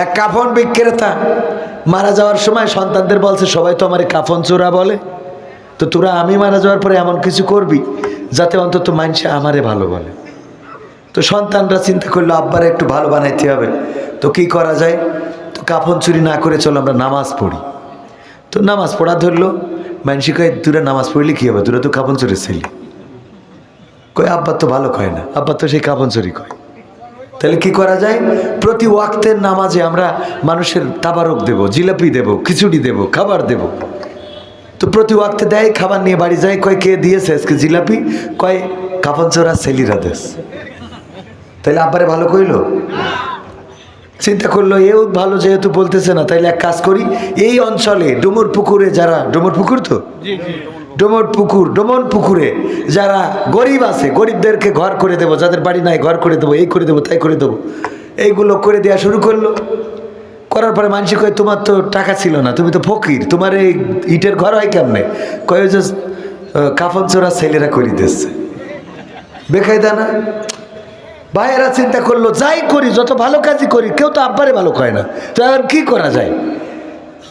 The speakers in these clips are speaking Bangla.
এক কাফন বিক্রেতা মারা যাওয়ার সময় সন্তানদের বলছে, সবাই তো আমার কাফন চোরা বলে। তো তোরা আমি মারা যাওয়ার পরে এমন কিছু করবি যাতে অন্তত মানুষে আমারে ভালো বলে? তো সন্তানরা চিন্তা করল, আব্বারে একটু ভালো বানাইতে হবে। তো কি করা যায়? তো কাফন চুরি না করে চলো, আমরা নামাজ পড়ি। তো নামাজ পড়া ধরলো। মানসি কয়, দূরে নামাজ পড়লে কী হবে? দূরে তো কাপন চুরি ছেলে। কয়, আব্বা তো ভালো কয় না। আব্বা তো সেই কাপন চুরি কয় তাহলে কি করা যায়? প্রতি ওয়াক্তের নামাজে আমরা মানুষের তাবারক দেব, জিলাপি দেব, খিচুড়ি দেব, খাবার দেব। তো প্রতি ওয়াক্তে দেয়, খাবার নিয়ে বাড়ি যায়, কয় কে দিয়েছে আজকে জিলাপি? কয় কাপন চোরা সেলিরা দেশ। তাহলে আব্বারে ভালো কইলো? চিন্তা করল, এও ভালো যেহেতু বলতেছে না তাইলে এক কাজ করি, এই অঞ্চলে ডুমুর পুকুরে যারা, ডুমুর পুকুর তো? ডোমর পুকুর, ডোমন পুকুরে যারা গরিব আছে, গরিবদেরকে ঘর করে দেবো, যাদের বাড়ি নাই ঘর করে দেবো, এই করে দেবো, তাই করে দেবো। এইগুলো করে দেওয়া শুরু করল। করার পরে মানুষ কয়, তোমার তো টাকা ছিল না, তুমি তো ফকির, তোমার এই ইটের ঘর হয় কেমনে? কয় যে কাফন চোরা ছেলেরা করি দিচ্ছে বেকায়দা না? ভাইয়েরা চিন্তা করল, যাই করি, যত ভালো কাজই করি, কেউ তো আব্বারে ভালো কয় না। তো এখন কী করা যায়?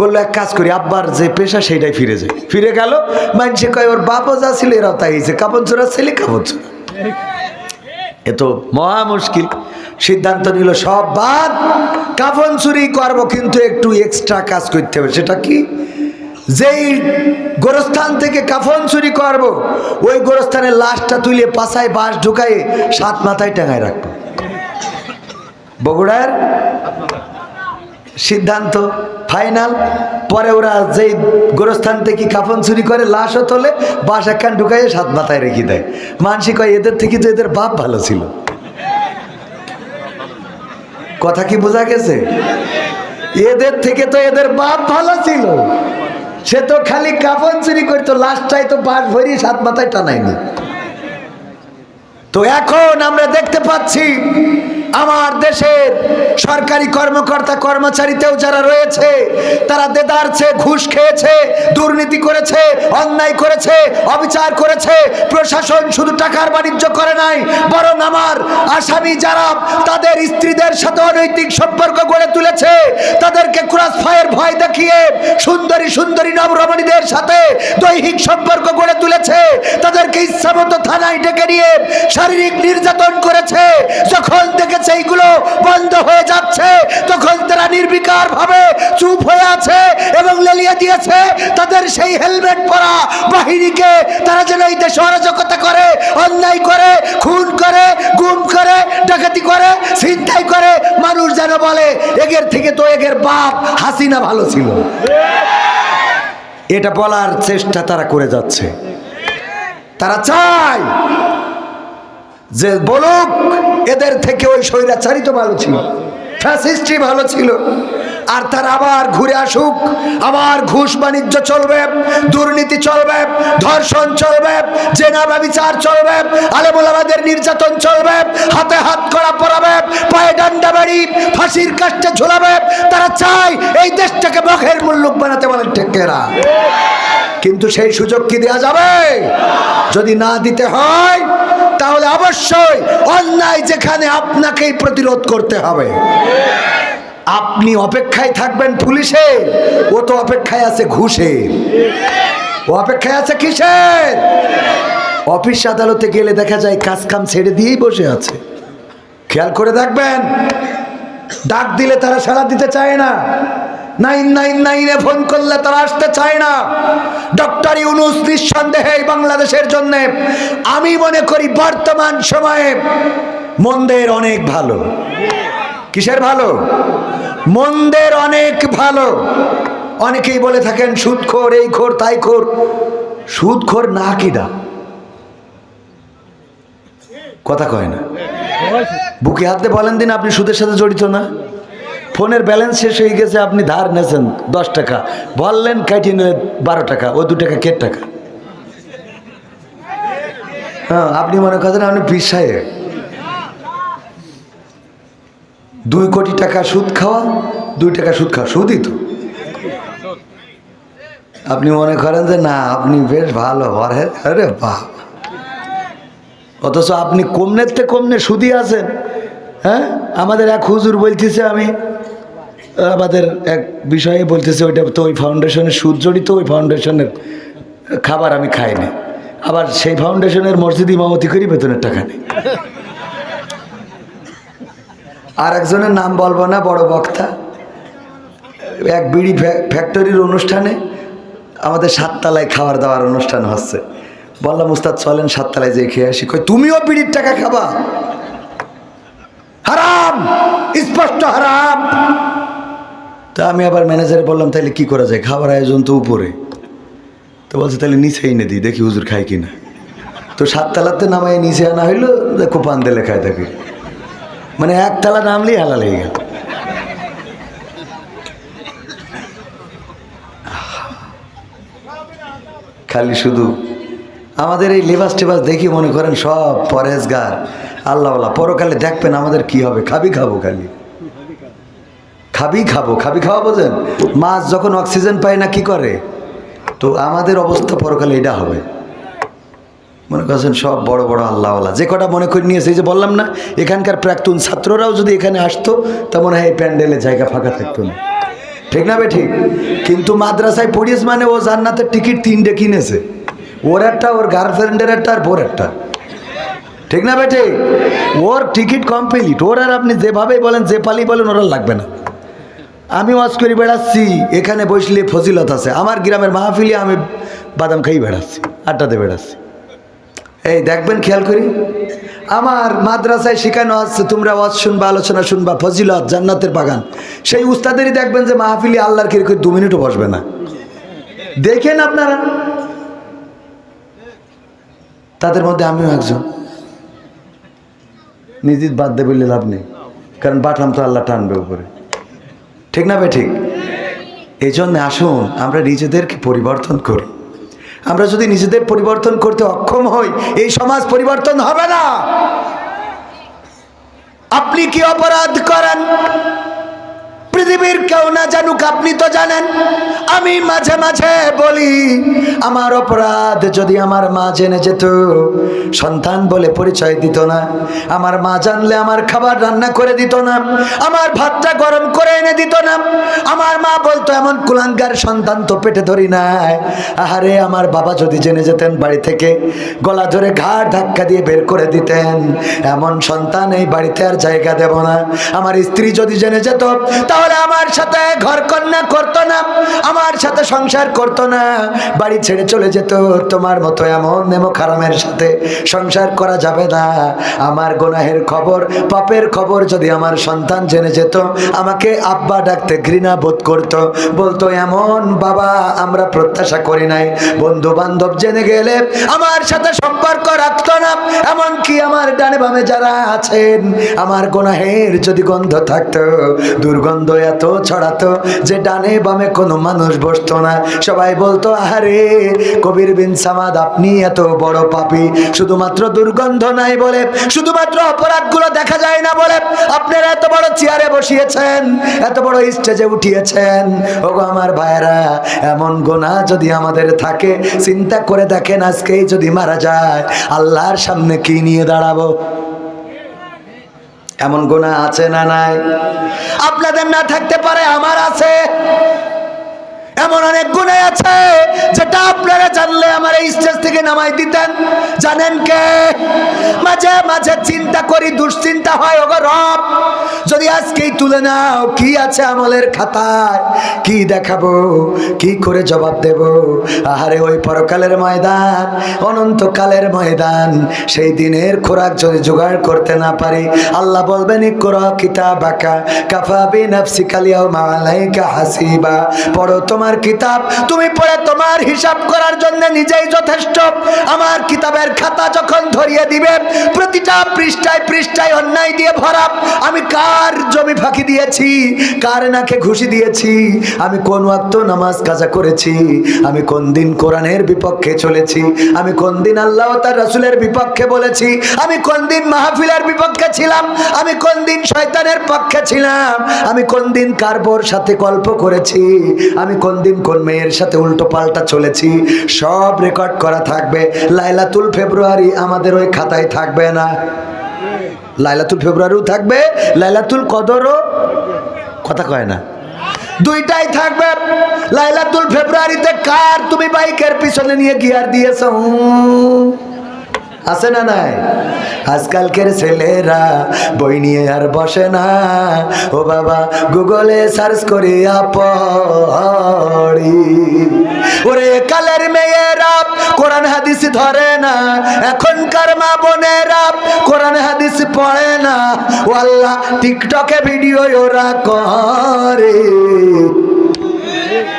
বলল, এক কাজ করি, আব্বার যে পেশা সেইটাই ফিরে যায় ফিরে গেল মানুষে কয়, ওর বাপও যা ছিল এরাও তাই কাপন চোরা ছেলে কাপন চোরা এ তো মহা মুশকিল। সিদ্ধান্ত নিল, সব বাদ কাফন চুরি করব, কিন্তু একটু এক্সট্রা কাজ করতে হবে। সেটা কি? যেই গোরস্থান থেকে কাফন চুরি করব, ওই গোরস্থানের লাশটা তুলে পাশায় বাঁশ ঢুকায়ে সাত মাথায় টাঙায় রাখব। বগুড়ার সিদ্ধান্ত ফাইনাল পরে ওরা যেই গোরস্থান থেকে কাফন চুরি করে, লাশও তোলে বাঁশ একখান ঢুকাইয়ে সাত মাথায় রেখে দেয়। মানসি কয়, এদের থেকে তো এদের বাপ ভালো ছিল? কথা কি বোঝা গেছে? এদের থেকে তো এদের বাপ ভালো ছিল। সে তো খালি কাফন চুরি করতো, লাশটাই তো বাঁশ ভরিয়ে সাত মাথায় টানায়নি। তো এখন আমরা দেখতে পাচ্ছি আমার দেশের সরকারি কর্মকর্তা কর্মচারীতেও যারা রয়েছে, তারা দেদারছে ঘুষ খেয়েছে, দুর্নীতি করেছে, অন্যায় করেছে, অবিচার করেছে, প্রশাসন শুধু টাকার বাণিজ্য করে নাই, বরং আমার আসামি যারা তাদের স্ত্রীদের সাথে অনৈতিক সম্পর্ক গড়ে তুলেছে, তাদেরকে ক্রস ফায়ার ভয় দেখিয়ে সুন্দরী সুন্দরী নবরমণীদের সাথে দৈহিক সম্পর্ক গড়ে তুলেছে তাদেরকে ইচ্ছামতো থানায় ডেকে নিয়ে শারীরিক নির্যাতন করেছে। যখন দেখেছে এইগুলো বন্ধ হয়ে যাচ্ছে, তখন তারা নির্বিকার ভাবে চুপ হয়ে আছে এবং লেলিয়ে দিয়েছে। তাদের সেই হেলমেট পরা বাহিনীকে তারা যেন এই দেশে অরাজকতা করে, অন্যায় করে, খুন করে, গুম করে, ডাকাতি করে, ছিনতাই করে। মানুষ যেন বলে, এগের থেকে তো এগের বাপ হাসিনা ভালো ছিল। এটা বলার চেষ্টা তারা করে যাচ্ছে। তারা চায় যে বলুক, এদের থেকে ওই স্বৈরাচারী তো ভালো ছিল, ফ্যাসিস্টই ভালো ছিল। আর তার আবার ঘুরে আসুক, আবার ঘুষ বাণিজ্য চলবে, দুর্নীতি চলবে, ধর্ষণ চলবে জেনা ব্যবিচার চলবে, আলেমুলামাদের নির্যাতন চলবে, হাতে হাত করা পরাবে, পায়ে ডান্ডা বাড়ি, ফাঁসির কাষ্টে ঝোলাবে। তারা চায় এই দেশটাকে বখের মুল্লুক বানাতে বলেন টেকেরা কিন্তু সেই সুযোগ কি দেওয়া যাবে? যদি না দিতে হয়, তাহলে অবশ্যই অন্যায় যেখানে আপনাকেই প্রতিরোধ করতে হবে। আপনি অপেক্ষায় থাকবেন পুলিশের, ও তো অপেক্ষায় আছে ঘুষের। ও অপেক্ষায় আছে কিসের? অফিস আদালতে গেলে দেখা যায় কাজ কাম ছেড়ে দিয়েই বসে আছে। খেয়াল করে দেখবেন, ডাক দিলে তারা সাড়া দিতে চায় না। নাইন নাইন নাইনে ফোন করলে তারা আসতে চায় না। ডক্টর ইউনুস বাংলাদেশের জন্য, আমি মনে করি বর্তমান সময়ে মন্দের অনেক ভালো। কিসের ভালো? মন্দের অনেক ভালো। অনেকেই বলে থাকেন সুদখোর এই খোর, তাই খোর। সুদখোর না কিডা কথা কয় না। বুকে হাতে বলেন দিন আপনি সুদের সাথে জড়িত না? ফোনের ব্যালেন্স শেষ হয়ে গেছে, আপনি ধার নেছেন দশ টাকা। বললেন কাটিয়ে নিলে বারো টাকা, ও দু টাকা কেট টাকা। হ্যাঁ আপনি মনে করেন আপনি পীর দুই কোটি টাকা সুদ খাওয়া, দুই টাকা সুদ খাওয়া, সুদই তো। আপনি মনে করেন যে, না, আপনি বেশ ভালো, আরে আরে বাহ। অথচ আপনি কমনের থেকে কমনে সুদি আছেন হ্যাঁ? আমাদের এক হুজুর বলতেছে আমি আমাদের এক বিষয়ে বলতেছে, ওইটা তো ওই ফাউন্ডেশনের সুদ জড়িত, ওই ফাউন্ডেশনের খাবার আমি খাই না আবার সেই ফাউন্ডেশনের মসজিদ ইমামতি করি, বেতনের টাকা নেই। আর একজনের নাম বলব না, বড় বক্তা। এক বিড়ি ফ্যাক্টরির অনুষ্ঠানে আমাদের সাততলায় খাবার দাওয়ার অনুষ্ঠান হচ্ছে। বললাম, উস্তাদ, চলেন সাততলায় যেয়ে খেয়ে আসি। কই, তুমিও বিড়ির টাকা খাবা? হারাম! স্পষ্ট হারাম! তা আমি আবার ম্যানেজারে বললাম তাহলে কি করা যায়? খাবার আয়োজন তো উপরে। তো বলছে তাহলে নিচে এনে দিই, দেখি হুজুর খাই কিনা। তো সাততলাতে নামাই নিচে আনা হইল, দেখো পান্দে লেখায় থাকে মানে একতলা নামলেই হালাল হয়ে গেল। খালি শুধু আমাদের এই লেবাস টেবাস দেখি মনে করেন সব পরেজগার আল্লাহওয়ালা। পরকালে দেখবেন আমাদের কি হবে, খাবি খাব খালি। খাবি খাব, খাবি খাওয়া বোঝেন? মাছ যখন অক্সিজেন পায় না কি করে? তো আমাদের অবস্থা পরকালে এটা হবে। মনে করছেন সব বড় বড় আল্লাহওয়ালা। যে কটা মনে করে নিয়েছে, এই যে বললাম না, এখানকার প্রাক্তন ছাত্ররাও যদি এখানে আসতো, তা মনে হয় এই প্যান্ডেলে জায়গা ফাঁকা থাকতো না। ঠিক না বে ঠিক? কিন্তু মাদ্রাসায় পড়িস মানে ও জান্নাতের টিকিট তিনটে কিনেছে। ওর একটা, ওর গার্লফ্রেন্ডের একটা, আর বোর একটা। ঠিক না বেটে ওর টিকিট কমপ্লিট ওর আর আপনি যেভাবেই বলেন, যে পালি বলেন, ওরা লাগবে না। আমি ওয়াজ করে, বেড়াচ্ছি। এখানে বসলে ফজিলত আছে। আমার গ্রামের মাহফিলে আমি বাদাম খাই বেড়াচ্ছি, আড্ডাতে বেড়াচ্ছি। এই দেখবেন, খেয়াল করি। আমার মাদ্রাসায় শেখানো আছে, তোমরা ওয়াজ শুনবা, আলোচনা শুনবা, ফজিলত, জান্নাতের বাগান। সেই উস্তাদেরই দেখবেন যে মাহফিলি আল্লাহর কীরকম দু মিনিটও বসবে না। দেখেন আপনারা। তাদের মধ্যে আমিও একজন। নিজের বাদ দেবে লাভ নেই, কারণ বাটলাম তো আল্লাহ টানবে উপরে। ঠিক না ঠিক? এই জন্য আসুন, আমরা নিজেদেরকে পরিবর্তন করি। আমরা যদি নিজেদের পরিবর্তন করতে অক্ষম হই, এই সমাজ পরিবর্তন হবে না। আপনি কি অপরাধ করেন? পৃথিবীর কেউ না জানুক, আপনি তো জানেন। আমি মাঝে মাঝে বলি, আমার অপরাধ যদি আমার মা জেনে যেত, সন্তান বলে পরিচয় দিত না। আমার মা জানলে আমার খাবার রান্না করে দিত না, আমার ভাতটা গরম করে এনে দিত না। আমার মা বলতো, এমন কুলাঙ্গার সন্তান তো পেটে ধরি নাই। আহারে, আমার বাবা যদি জেনে যেতেন, বাড়ি থেকে গলা ধরে ঘাড় ধাক্কা দিয়ে বের করে দিতেন। এমন সন্তান এই বাড়িতে আর জায়গা দেব না। আমার স্ত্রী যদি জেনে যেত, তাহলে আমার সাথে ঘর কন্যা করতো না, আমার সাথে সংসার করতো না। বাড়ি ছেড়ে চলে যেত, তোমার মতো এমন নেমো খারামের সাথে সংসার করা যাবে না। আমার গোনাহের খবর, পাপের খবর যদি আমার সন্তান জেনে যেত, আমাকে আব্বা ডাকতে ঘৃণা বোধ করতো। বলতো, এমন বাবা আমরা প্রত্যাশা করি নাই। বন্ধু বান্ধব জেনে গেলে আমার সাথে সম্পর্ক রাখতো না। এমনকি আমার ডানে বামে যারা আছেন, আমার গোনাহের যদি গন্ধ থাকতো, দুর্গন্ধ এত ছড়াতো যে ডানে বামে কোনো মানুষ বসতো না। সবাই বলতো, আহারে, কবির বিন সামাদ, আপনি এত বড় পাপী। শুধুমাত্র দুর্গন্ধ নাই বলে, শুধুমাত্র অপরাধগুলো দেখা যায় না বলে আপনারা এত বড় চেয়ারে বসিয়েছেন, এত বড় স্টেজে উঠিয়েছেন। ওগো আমার ভাইয়েরা, এমন গোনা যদি আমাদের থাকে, চিন্তা করে দেখেন আজকেই যদি মারা যায়, আল্লাহর সামনে কি নিয়ে দাঁড়াবো? এমন গোনা আছে না নাই? আপনাদের না থাকতে পারে আমার আছে। এমন অনেক গুণে আছে যেটা আপনারা জানলে আমার এই স্টেজ থেকে নামাই দিতেন। জানেন কে? মাঝে মাঝে চিন্তা করি, দুশ্চিন্তা হয়, ওগো রব, যদি আজকেই তুলে নাও কি আছে আমলের খাতায়, কি দেখাবো, কি করে জবাব দেব? আহারে, ওই পরকালের ময়দান, অনন্তকালের ময়দান, সেই দিনের খোরাক যদি জোগাড় করতে না পারি, আল্লাহ বলবেন, ইকরা কিতাবাকা, কাফা বিনাফসিকা লিয়াউমা আলাইকা হাসিবা। পড়ো তোমার কিতাব। তুমি পড়ে তোমার হিসাব করার জন্য নিজেই যথেষ্ট। আমার কিতাবের খাতা যখন ধরিয়ে দিবে, প্রতিটা পৃষ্ঠায় পৃষ্ঠায় অন্যায় দিয়ে ভরা, আমি কার জমি ফাঁকি দিয়েছি? কার নাকে ঘুষি দিয়েছি? আমি কোন ওয়াক্ত নামাজ কাজা করেছি? আমি কোন দিন কোরআনের বিপক্ষে চলেছি? আমি কোন দিন আল্লাহ তার রাসূলের বিপক্ষে বলেছি? আমি কোন দিন মাহফিলের বিপক্ষে ছিলাম? আমি কোন দিন শয়তানের পক্ষে ছিলাম? আমি কোন দিন কারবোর সাথে গল্প করেছি? আমি কোন দিন কোন মেয়ের সাথে উল্টো পাল্টা চলেছি, সব রেকর্ড করা থাকবে। লাইলাতুল ফেব্রুয়ারি আমাদের ওই খাতায় থাকবে না। লাইলাতুল ফেব্রুয়ারিও থাকবে, লাইলাতুল কদরও কথা কয় না। দুইটাই থাকবে। লাইলাতুল ফেব্রুয়ারিতে কার তুমি বাইকের পিছনে নিয়ে গিয়ার দিয়েছ? আছে না নাই? আজকালকের ছেলেরা বই নিয়ে আর বসে না। ও বাবা, গুগলে সার্চ করিয়া পড়ি ওরে কালের মেয়েরা, কোরআন হাদিস ধরে না। এখনকার মা বোনেরা, কোরআন হাদিস পড়ে না। ও আল্লাহ, টিকটকে ভিডিও ওরা করে।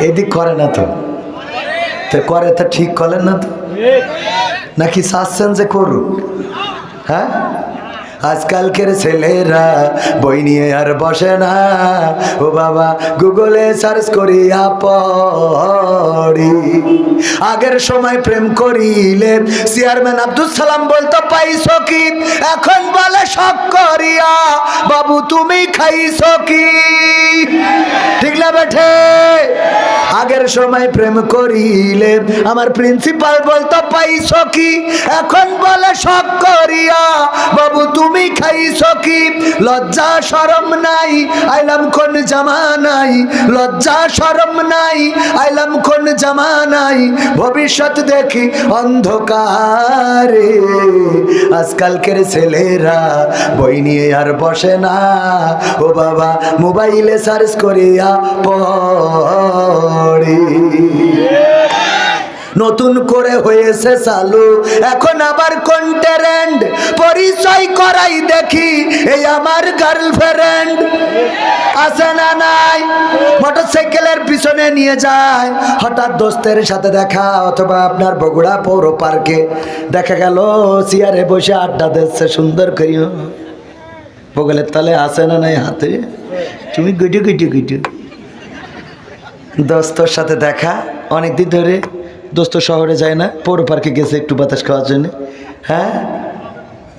এদিক করে না তো। তো করে তা ঠিক করেন না তো? নাকি চাচ্ছেন যে করুক? হ্যাঁ? আজকালকের ছেলেরা বই নিয়ে আর বসে না। ও বাবা, গুগলে সার্চ করিয়া পড়ি। আগের সময় প্রেম করিলে চেয়ারম্যান আব্দুল সালাম বলতো, পাইছ কি? এখন শখ করিয়া, বাবু তুমি খাইছো কি? ঠিক না বেঠে? আগের সময় প্রেম করিলে, আমার প্রিন্সিপাল বলতো, পাইছো কি? এখন বলে শখ করিয়া, বাবু তুমি খাইছো কি? লজ্জা শরম নাই, আইলাম কোন জামা নাই। লজ্জা শরম নাই, আইলাম কোন জামা নাই। ভবিষ্যৎ দেখি অন্ধকারে, আজকালকের ছেলেরা বই নিয়ে আর বসে না। ও বাবা মোবাইলে সার্চ করিয়া পড়ি। নতুন করে হয়েছে চালু। এখন আবার কোন ট্রেন্ড পরিচয় করাই দেখি, এই আমার গার্লফ্রেন্ড আছে না নাই? মোটরসাইকেলের পিছনে নিয়ে যায়। হঠাৎ দোস্তের সাথে দেখা, অথবা আপনার বগুড়া পৌর পার্কে। দেখা গেল, চেয়ারে বসে আড্ডা দিচ্ছে, সুন্দর করিও বগলের তালে আছে না নাই হাতে? তুমি গুটু গুটু গুটু দোস্তর সাথে দেখা অনেক দিন ধরে দোস্ত শহরে যায় না, পৌর পার্কে গেছে একটু বাতাস খাওয়ার জন্য। হ্যাঁ?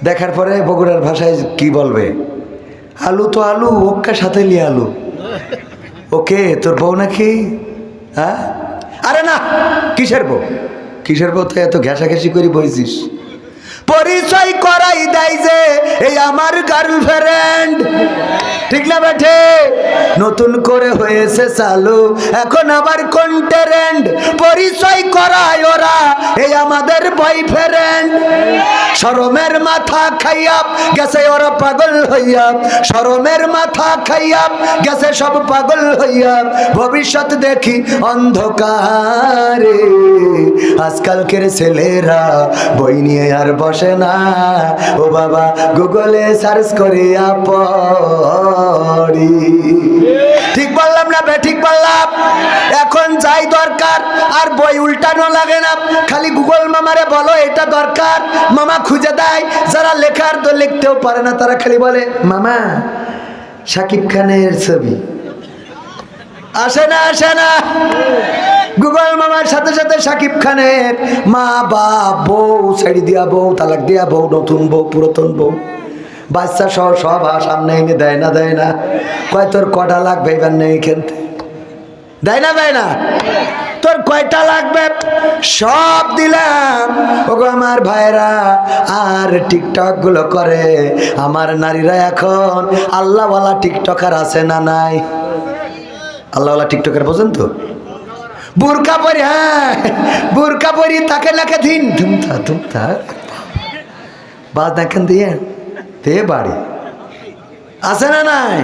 দেখার পরে বগুড়ার ভাষায় কি বলবে? আলু তো আলু ওকে সাথে লিয়ে আলু। ওকে, তোর বউ নাকি? হ্যাঁ? আরে না, কিসের বউ? কিসের বউ তো এত ঘেঁষাঘেঁষি করে বইছিস? পরিচয় করাই দেয় যে এই আমার গার্লফ্রেন্ড ঠিক না বেঠে? নতুন করে হয়েছে চালু। এখন আবার কোন পরিচয় করায় ওরা এই আমাদের বয়ফ্রেন্ড শরমের মাথা খাইয়া গেছে ওরা পাগল হইয়া। শরমের মাথা খাইয়া গেছে সব পাগল হইয়া। ভবিষ্যৎ দেখি অন্ধকারে। আজকালকের ছেলেরা বই নিয়ে আর বসে না। ও বাবা, গুগলে সার্চ করিয়া পড়ি। ঠিক বললাম না বে, ঠিক বললাম। এখন যাই দরকার, আর বই উল্টানো লাগে না। খালি গুগল মামারে বলো, এটা দরকার। মামা খুঁজে দেয়, যারা লেখার তো লিখতেও পারে না, তারা খালি বলে, মামা, শাকিব খানের ছবি। আসে না আসে না। গুগল মামার সাথে সাথে সাকিব খানের মা, বাপ, বউ, ছাড়ি দিয়া বউ, তালাক দিয়া বউ, নতুন বউ, পুরাতন বউ। বাচ্চা সহ সব সামনে এনে দেয় না দেয় না। কয়, তোর কটা লাগবে এবার নেই খেলতে? দেয় না দেয় না। তোর কয়টা লাগবে? সব দিলাম। ওগো আমার ভাইরা আর টিকটকগুলো করে। আমার নারীরা এখন আল্লাহওয়ালা টিকটকার আছে না নাই? আল্লাহওয়ালা টিকটকের বোঝেন তো? বুরকা পরি হ্যাঁ বুরকা পরি, তাকে লাকে দিন। ধুমতা ধুমতা বাস দেখেন দিয়ে? তে বাড়ি। আছে না নাই?